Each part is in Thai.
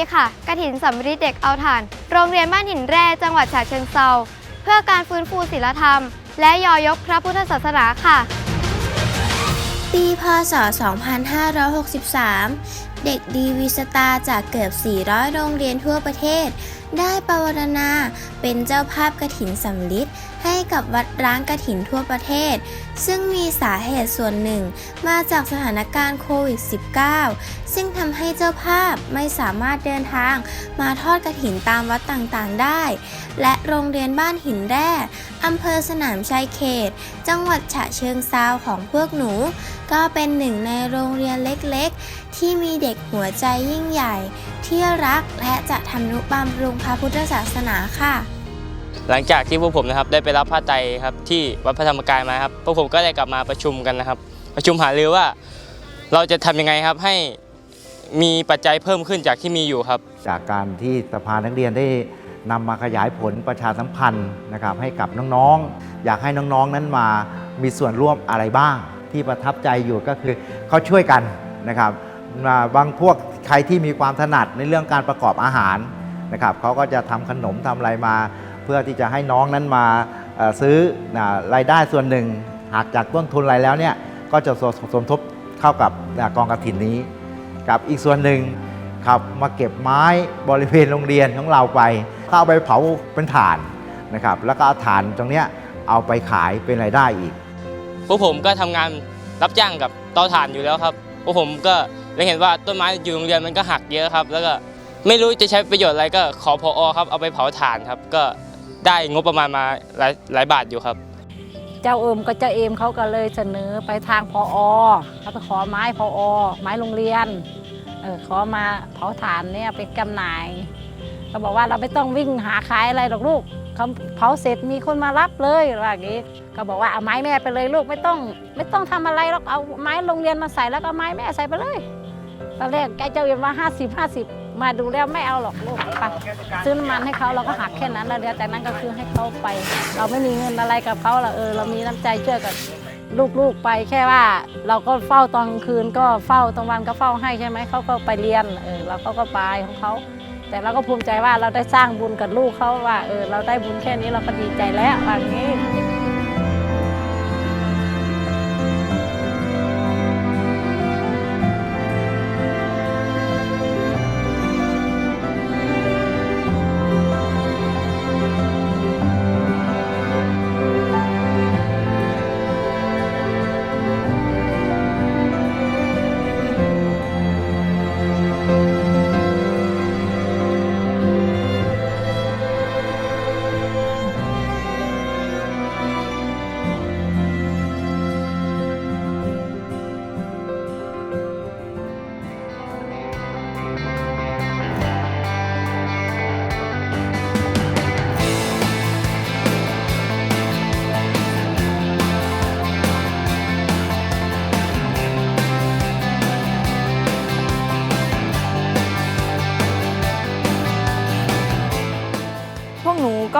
วัสดีค่ะกระถินสำริดเด็กเอาถ่าน โรงเรียนบ้านหินแร่จังหวัดฉะเชิงเซาเพื่อการฟื้นฟูศิลธรรม และยอยกพระพุทธศาสนาค่ะ ปีพศ 2563 เด็กดีวีสตาจากเกือบ 400 โรงเรียนทั่วประเทศ ได้ปรวรณาเป็นเจ้าภาพกระถินสำลิด ให้กับวัดร้างกระถินทั่วประเทศ ซึ่งมีสาเหตุส่วนหนึ่ง มาจากสถานการณ์โควิด -19 ซึ่งทำให้เจ้าภาพไม่สามารถเดินทางมาทอดกระถินตามวัดต่างๆได้ และโรงเรียนบ้านหินแร่อำเภอสนามชัยเขต จังหวัดฉะเชิงเซาของพวกหนู ก็เป็นหนึ่งในโรงเรียนเล็กๆ ที่มีเด็กหัวใจยิ่งใหญ่ ที่รักและจะทำนุบำรุงพระพุทธศาสนาค่ะ หลังจากที่พวกผมนะครับได้ไปรับผ้าไตรครับที่วัดพระธรรมกายมาครับพวกผมก็ได้กลับมาประชุมกันนะครับ ประชุมหารือว่าเราจะทำยังไงครับให้มีปัจจัยเพิ่มขึ้นจากที่มีอยู่ครับ จากการที่สภานักเรียนได้นำมาขยายผลประชาสัมพันธ์นะครับให้กับน้องๆ อยากให้น้องๆนั้นมามีส่วนร่วมอะไรบ้าง ที่ประทับใจอยู่ก็คือเขาช่วยกันนะครับมาบางพวกใครที่มีความถนัดในเรื่องการประกอบอาหารนะครับเขาก็จะทำขนมทำอะไรมา พื่อที่จะให้น้องนั้นมาซื้อรายได้ส่วนหนึ่งหากจากต้นทุนอะไรแล้วเนี่ยก็จะสสมทบเข้ากับกองกระถินนี้ กับอีกส่วนหนึ่งครับมาเก็บไม้บริเวณโรงเรียนของเราไปก็เอาไปเผาเป็นถ่านนะครับแล้วก็เอาถ่านตรงเนี้ยเอาไปขายเป็นรายได้อีกพวกผมก็ทำงานรับจ้างกับเตาถ่านอยู่แล้วครับพวกผมก็เลยเห็นว่าต้นไม้อยู่โรงเรียนมันก็หักเยอะครับ แล้วก็ไม่รู้จะใช้ประโยชน์อะไรก็ขอพอครับเอาไปเผาถ่านครับก็ ได้งบประมาณมาหลายหลายบาทอยู่ครับ เจ้าเอิมกับเจ้าเอมเขาก็เลยเสนอไปทางพอเขาไปขอไม้พอไม้โรงเรียนเออขอมาเผาถ่านเนี่ยไปจำหน่ายเขาบอกว่าเราไม่ต้องวิ่งหาขายอะไรหรอกลูกเขาเผาเสร็จมีคนมารับเลยว่าอย่างนี้เขาบอกว่าเอาไม้แม่ไปเลยลูกไม่ต้อง ไม่ต้องทำอะไรหรอกเอาไม้โรงเรียนมาใส่แล้วก็เอาไม้แม่ใส่ไปเลยตอนแรกแกเจ้าเอ็มว่า 50 50 มาดูแล้วไม่เอาหรอกลูกไปซื้อน้ำมันให้เขาเราก็หักแค่นั้นแล้วเดี๋ยวจากนั้นก็คือให้เขาไป เราไม่มีเงินอะไรกับเขาละเออเรามีน้ำใจช่วยกับลูกๆไปแค่ว่า เราก็เฝ้าตอนคืนก็เฝ้าตอนวันก็เฝ้าให้ใช่ไหมเขาก็ไปเรียนเออเราก็ก็ไปของเขาแต่เราก็ภูมิใจว่าเราได้สร้างบุญกับลูกเขาว่าเออเราได้บุญแค่นี้เราก็ดีใจแล้วว่าอย่าง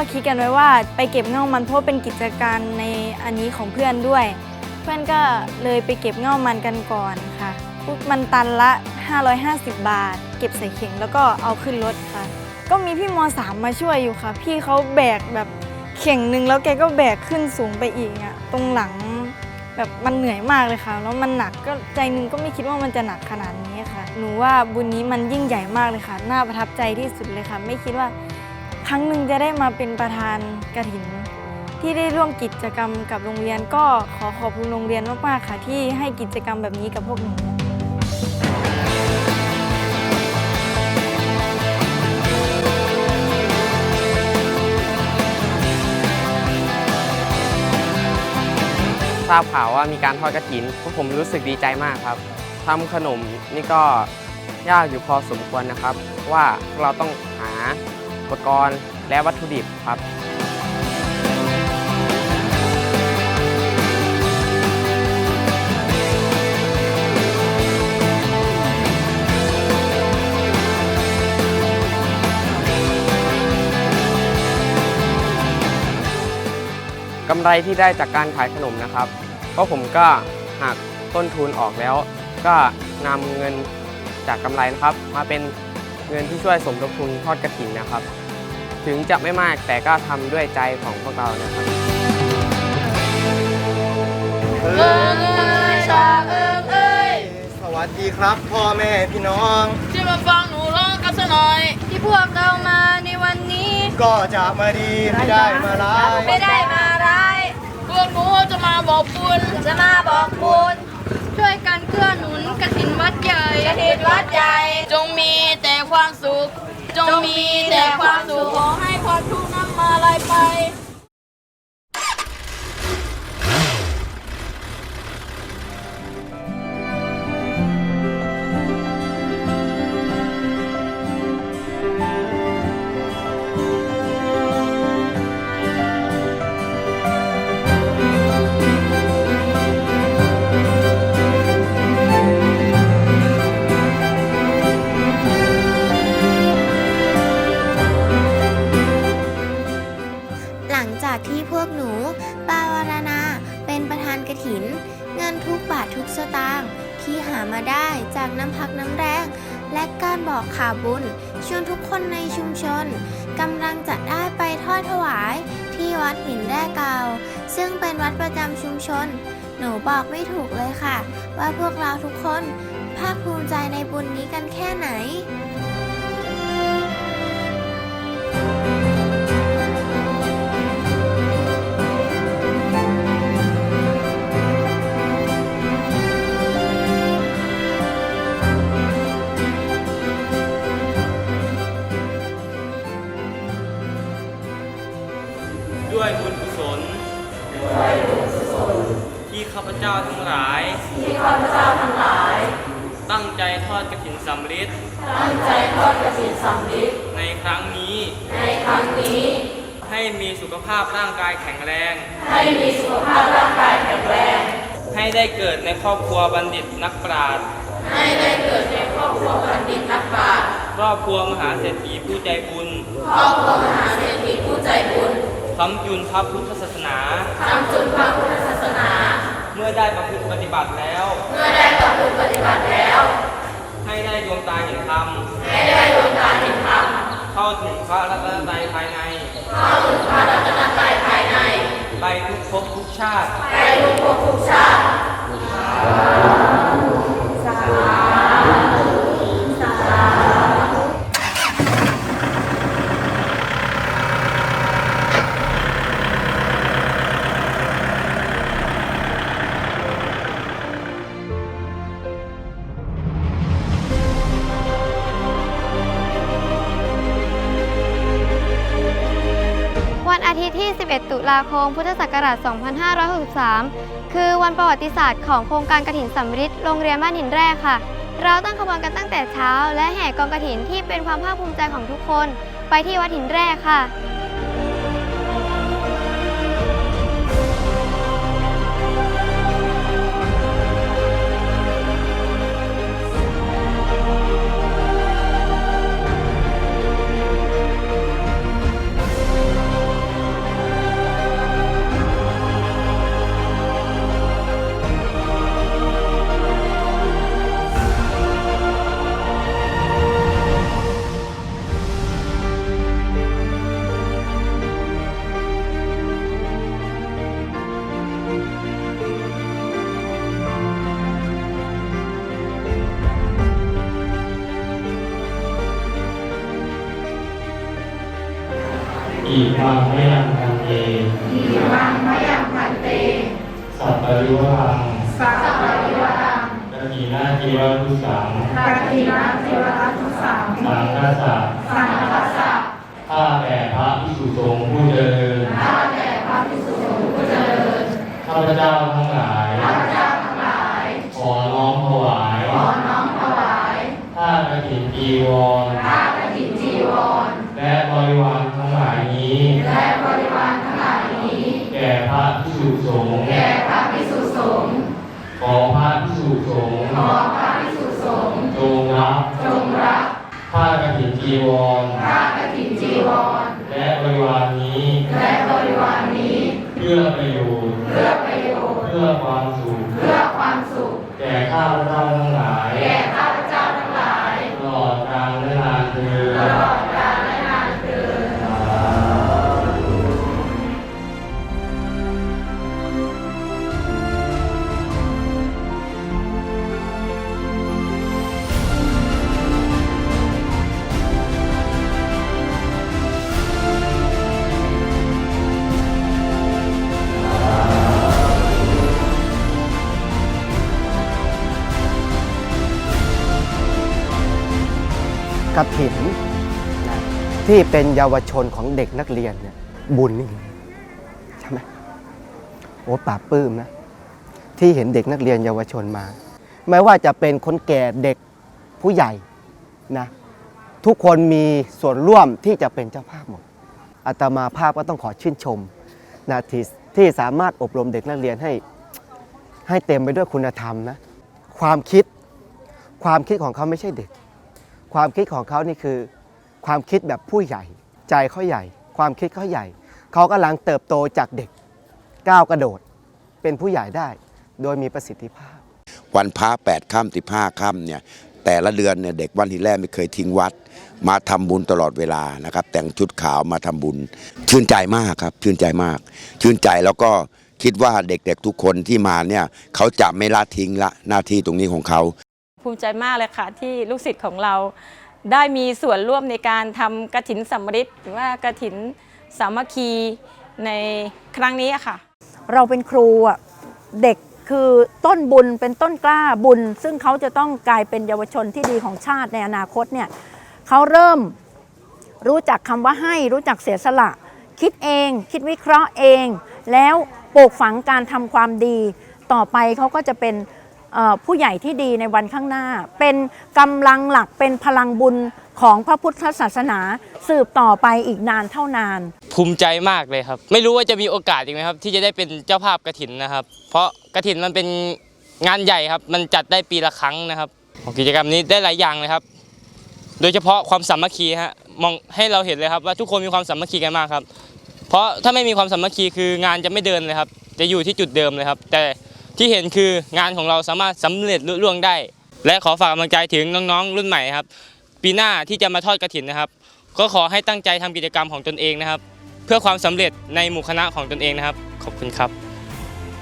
ก็คิดกันไว้ว่าไปเก็บเง่ามันเพราะเป็นกิจการในอันนี้ของเพื่อนด้วย เพื่อนก็เลยไปเก็บเง่ามันกันก่อนค่ะปุ๊บมันตันละ 550 บาท เก็บใส่เข่งแล้วก็เอาขึ้นรถค่ะ ก็มีพี่มสามมาช่วยอยู่ค่ะ พี่เขาแบกแบบเข่งหนึ่งแล้วแกก็แบกขึ้นสูงไปอีกอะตรงหลังแบบมันเหนื่อยมากเลยค่ะ แล้วมันหนักก็ใจหนึงก็ไม่คิดว่ามันจะหนักขนาดนี้ค่ะ หนูว่าบุญนี้มันยิ่งใหญ่มากเลยค่ะ น่าประทับใจที่สุดเลยค่ะ ไม่คิดว่า ครั้งหนึ่งจะได้มาเป็นประธานกระถิน ที่ได้ร่วมกิจกรรมกับโรงเรียนก็ขอขอบคุณโรงเรียนมากๆค่ะ ที่ให้กิจกรรมแบบนี้กับพวกหนูทราบข่าวว่ามีการทอดกระถินพวกผมรู้สึกดีใจมากครับทำขนมนี่ก็ยากอยู่พอสมควรนะครับ ว่าเราต้องหา ปกรณ์ และวัตถุดิบครับกำไรที่ได้จากการขายขนมนะครับเพราะผมก็หักต้นทุนออกแล้ว ก็นำเงินจากกำไรนะครับ มาเป็น เงินที่ช่วยสมทบทุนทอดกระถินนะครับ ถึงจะไม่มากแต่ก็ทำด้วยใจของพวกเรานะครับสวัสดีครับ พ่อแม่พี่น้องที่มาฟังหนูร้องกันสัหน่อย ที่พวกเรามาในวันนี้ ก็จะมาดีไม่ได้มาร้ายไม่ได้มาร้าย พวกหนูจะมาบอกบุญจะมาบอกบุญช่วยกัน เกื้อหนุนกฐินวัดใหญ่กฐินวัดใหญ่ จงมีแต่ความสุข จงมีแต่ความ อกข่าวบุญชวนทุกคนในชุมชนกำลังจะได้ไปทอดถวายที่วัดหินแร่เก่าซึ่งเป็นวัดประจำชุมชน หนูบอกไม่ถูกเลยค่ะ ว่าพวกเราทุกคนภาคภูมิใจในบุญนี้กันแค่ไหน ที่ข้าพเจ้าทั้งหลาย ตั้งใจทอดกฐินสำริดในครั้งนี้ให้มีสุขภาพร่างกายแข็งแรง ให้ได้เกิดในครอบครัวบัณฑิตนักปราชญ์ให้ได้เกิดในครอบครัวบัณฑิตนักปราชญ์ครอบครัวมหาเศรษฐีผู้ใจบุญครอบครัวมหาเศรษฐีผู้ใจบุญคำจุนพระพุทธศาสนาคำจุนพระพุทธศาสนาเเมื่อได้ประพฤติปฏิบัติแล้ว เมื่อได้ประพฤติปฏิบัติแล้ว ให้ได้ดวงตาเห็นธรรมให้ได้ดวงตาเห็นธรรมเข้าถึงพระรัตนตรัยภายในเข้าถึงพระรัตนตรัยภายในไปทุกภพทุกชาติไปทุกภพทุกชาติสาธุ 31 ตุลาคม พุทธศักราช 2563 คือวันประวัติศาสตร์ของโครงการกระถินสำริดโรงเรียนบ้านหินแรกค่ะ เราตั้งขบวนกันตั้งแต่เช้า และแห่กองกระถินที่เป็นความภาคภูมิใจของทุกคน ไปที่วัดหินแรกค่ะ วรังสัพปริวรังกตินาจีวทุสังกตินาจีวทุสังสังฆสะสังฆสะข้าแต่พระภิกษุสงฆ์ผู้เจริญข้าแต่พระภิกษุสงฆ์ผู้เจริญข้าพเจ้าทั้งหลายข้าพเจ้าทั้งหลายขอน้อมถวายขอน้อมถวายผ้ากฐินจีวระธีนจีวอนและบริวารทั้งหลายนี้ และบริวารทั้งหลายนี้ แก่พระภิกษุสงฆ์แก่พระ สงฆ์ขอพระภิกษุสงฆ์ขอพระภิกษุสงฆ์จงรับจงรับผ้ากฐินจีวรผ้ากฐินจีวร และบริวารนี้ และบริวารนี้ เพื่อประโยชน์เพื่อประโยชน์เพื่อความสุขเพื่อความสุขแก่ข้าพเจ้าทั้งหลาย แก่ข้าพเจ้าทั้งหลายตลอดกาลและนานเทอ กระถินนะที่เป็นเยาวชนของเด็กนักเรียนเนี่ยบุญนี่ใช่ไหมโอ้ปราปื้มนะ ที่เห็นเด็กนักเรียนเยาวชนมา ไม่ว่าจะเป็นคนแก่เด็กผู้ใหญ่นะทุกคนมีส่วนร่วมที่จะเป็นเจ้าภาพหมดอาตมาภาพก็ต้องขอชื่นชมนะที่ที่สามารถอบรมเด็กนักเรียนให้ให้เต็มไปด้วยคุณธรรมนะความคิดความคิดของเขาไม่ใช่เด็ก ความคิดของเขานี่คือ ความคิดแบบผู้ใหญ่ ใจเขาใหญ่ ความคิดเขาใหญ่ เขากำลังเติบโตจากเด็กก้าวกระโดด เป็นผู้ใหญ่ได้ โดยมีประสิทธิภาพ วันพระแปดค่ำสิบห้าค่ำเนี่ยแต่ละเดือนเนี่ยเด็กวันที่แรกไม่เคยทิ้งวัด มาทำบุญตลอดเวลานะครับ แต่งชุดขาวมาทำบุญ ชื่นใจมากครับ ชื่นใจมาก ชื่นใจแล้วก็คิดว่าเด็กๆทุกคนที่มาเนี่ยเขาจะไม่ละทิ้งละหน้าที่ตรงนี้ของเขา ภูมิใจมากเลยค่ะที่ลูกศิษย์ของเรา ได้มีส่วนร่วมในการทำกระถินสัมฤทธิ์หรือว่ากระถินสามัคคีในครั้งนี้ค่ะ เราเป็นครูอะเด็กคือต้นบุญเป็นต้นกล้าบุญ ซึ่งเขาจะต้องกลายเป็นเยาวชนที่ดีของชาติในอนาคตเนี่ยเขาเริ่มรู้จักคำว่าให้รู้จักเสียสละ คิดเอง คิดวิเคราะห์เอง แล้วปลูกฝังการทำความดี ต่อไปเขาก็จะเป็น ผู้ใหญ่ที่ดีในวันข้างหน้า เป็นกำลังหลักเป็นพลังบุญของพระพุทธศาสนาสืบต่อไปอีกนานเท่านาน ภูมิใจมากเลยครับ ไม่รู้ว่าจะมีโอกาสอีกไหมครับ ที่จะได้เป็นเจ้าภาพกระถินนะครับ เพราะกระถินมันเป็นงานใหญ่ครับ มันจัดได้ปีละครั้งนะครับของกิจกรรมนี้ได้หลายอย่างเลยครับ โดยเฉพาะความสามัคคีฮะมองให้เราเห็นเลยครับว่าทุกคนมีความสามัคคีกันมากครับ เพราะถ้าไม่มีความสามัคคีคืองานจะไม่เดินเลยครับ จะอยู่ที่จุดเดิมเลยครับ แต่ ที่เห็นคืองานของเราสามารถสำเร็จลุล่วงได้ และขอฝากกำลังใจถึงน้องๆ รุ่นใหม่ครับ ปีหน้าที่จะมาทอดกระถินนะครับ ก็ขอให้ตั้งใจทำกิจกรรมของตนเองนะครับ เพื่อความสำเร็จในหมู่คณะของตนเองนะครับ ขอบคุณครับ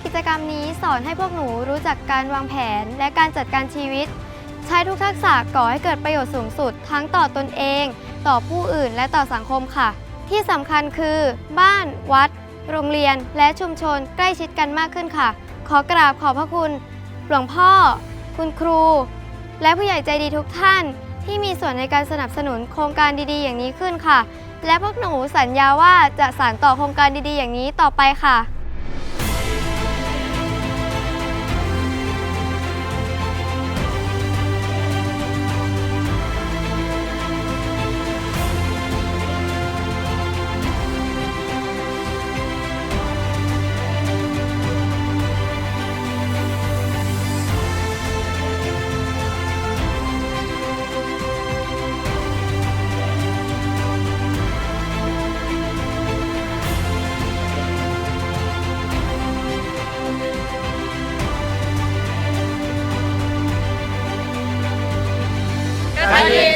กิจกรรมนี้สอนให้พวกหนูรู้จักการวางแผนและการจัดการชีวิต ใช้ทุกทักษะก่อให้เกิดประโยชน์สูงสุด ทั้งต่อตนเอง ต่อผู้อื่นและต่อสังคมค่ะ ที่สำคัญคือ บ้าน วัด โรงเรียน และชุมชนใกล้ชิดกันมากขึ้นค่ะ ขอกราบขอบพระคุณ หลวงพ่อ คุณครู และผู้ใหญ่ใจดีทุกท่าน ที่มีส่วนในการสนับสนุนโครงการดีๆ อย่างนี้ขึ้นค่ะ และพวกหนูสัญญาว่าจะสานต่อโครงการดีๆ อย่างนี้ต่อไปค่ะ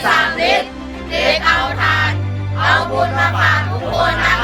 สามลิตรเด็กเอาทาน เอาบุญมาฝากทุกคนนะ